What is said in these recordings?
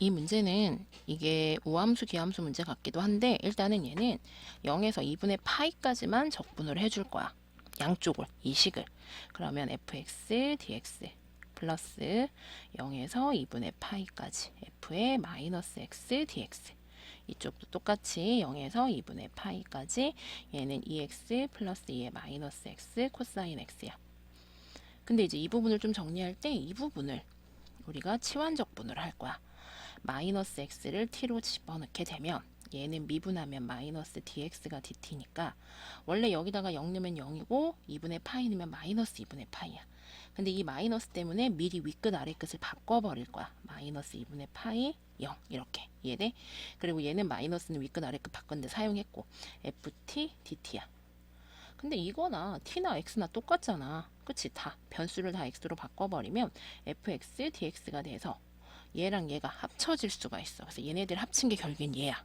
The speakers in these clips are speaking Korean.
이 문제는 이게 우함수 기함수 문제 같기도 한데 일단은 얘는 0에서 2분의 파이까지만 적분을 해줄 거야. 양쪽을 이 식을. 그러면 fx dx 플러스 0에서 2분의 파이까지 f의 마이너스 x dx 이쪽도 똑같이 0에서 2분의 파이까지 얘는 2x 플러스 2의 마이너스 x 코사인 x야. 근데 이제 이 부분을 좀 정리할 때 이 부분을 우리가 치환적분을 할 거야. 마이너스 x를 t로 집어넣게 되면 얘는 미분하면 마이너스 dx가 dt니까 원래 여기다가 0 넣으면 0이고 2분의 파이 넣으면 마이너스 2분의 파이야. 근데 이 마이너스 때문에 미리 윗끝 아래끝을 바꿔버릴 거야. 마이너스 2분의 파이 0 이렇게 이해돼? 그리고 얘는 마이너스는 윗끝 아래끝 바꾼데 사용했고 ft dt야. 근데 이거나 t나 x나 똑같잖아. 그치? 다 변수를 다 x로 바꿔버리면 fx dx가 돼서 얘랑 얘가 합쳐질 수가 있어. 그래서 얘네들 합친 게 결국엔 얘야.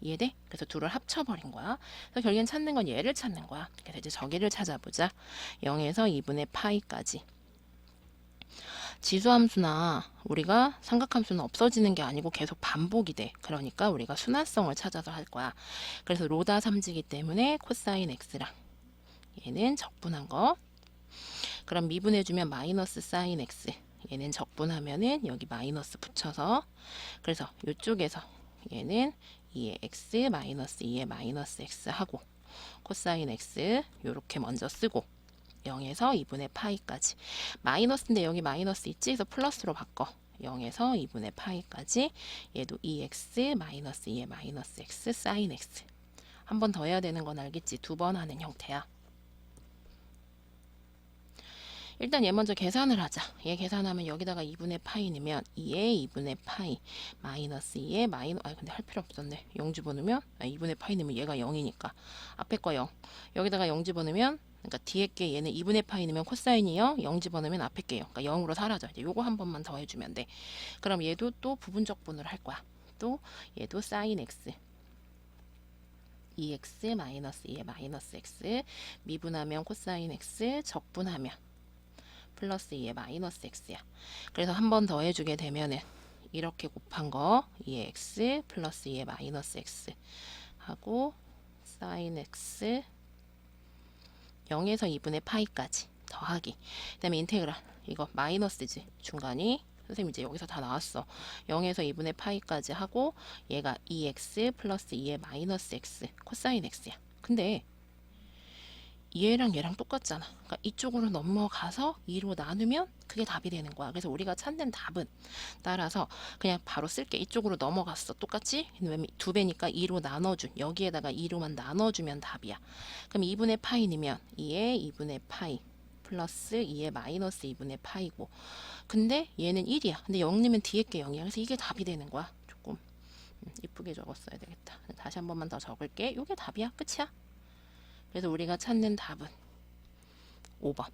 이해돼? 그래서 둘을 합쳐버린 거야. 그래서 결국엔 찾는 건 얘를 찾는 거야. 그래서 이제 저기를 찾아보자. 0에서 2분의 파이까지. 지수함수나 우리가 삼각함수는 없어지는 게 아니고 계속 반복이 돼. 그러니까 우리가 순환성을 찾아서 할 거야. 그래서 로다 삼지기 때문에 코사인 x랑 얘는 적분한 거. 그럼 미분해주면 마이너스 사인 x. 얘는 적분하면은 여기 마이너스 붙여서 그래서 이쪽에서 얘는 2의 x 마이너스 2의 마이너스 x 하고 코사인 x 요렇게 먼저 쓰고 0에서 2분의 파이까지 마이너스인데 여기 마이너스 있지? 그래서 플러스로 바꿔 0에서 2분의 파이까지 얘도 2x 마이너스 2의 마이너스 x 사인 x 한 번 더 해야 되는 건 알겠지? 두 번 하는 형태야 일단 얘 먼저 계산을 하자. 얘 계산하면 여기다가 2분의 파이 넣으면 2에 2분의 파이 마이너스 2에 마이너 아 근데 할 필요 없었네. 0 집어넣으면 아, 2분의 파이 넣으면 얘가 0이니까 앞에 거 0. 여기다가 0 집어넣으면 그러니까 뒤에 게 얘는 2분의 파이 넣으면 코사인이 0, 0 집어넣으면 앞에 게 0. 그러니까 0으로 사라져. 이제 요거 한 번만 더 해주면 돼. 그럼 얘도 또 부분적분을 할 거야. 또 얘도 사인 x 2x 마이너스 2의 마이너스 x 미분하면 코사인 x 적분하면 플러스 2의 마이너스 x야. 그래서 한 번 더 해주게 되면은 이렇게 곱한 거 2x 플러스 2의 마이너스 x 하고 사인 x 0에서 2분의 파이까지 더하기. 그 다음에 인테그랄. 이거 마이너스지 중간이. 선생님 이제 여기서 다 나왔어. 0에서 2분의 파이까지 하고 얘가 2x 플러스 2의 마이너스 x 코사인 x야. 근데 얘랑 얘랑 똑같잖아. 그러니까 이쪽으로 넘어가서 2로 나누면 그게 답이 되는 거야. 그래서 우리가 찾는 답은 따라서 그냥 바로 쓸게. 이쪽으로 넘어갔어. 왜냐면 두 배니까 2로 나눠준 여기에다가 2로만 나눠주면 답이야. 그럼 2분의 파이 넣으면 2에 2분의 파이 플러스 2에 마이너스 2분의 파이고 근데 얘는 1이야. 근데 0 넣으면 뒤에 게 0이야. 그래서 이게 답이 되는 거야. 조금 음, 이쁘게 적었어야 되겠다. 다시 한 번만 더 적을게. 이게 답이야. 끝이야. 그래서 우리가 찾는 답은 5번.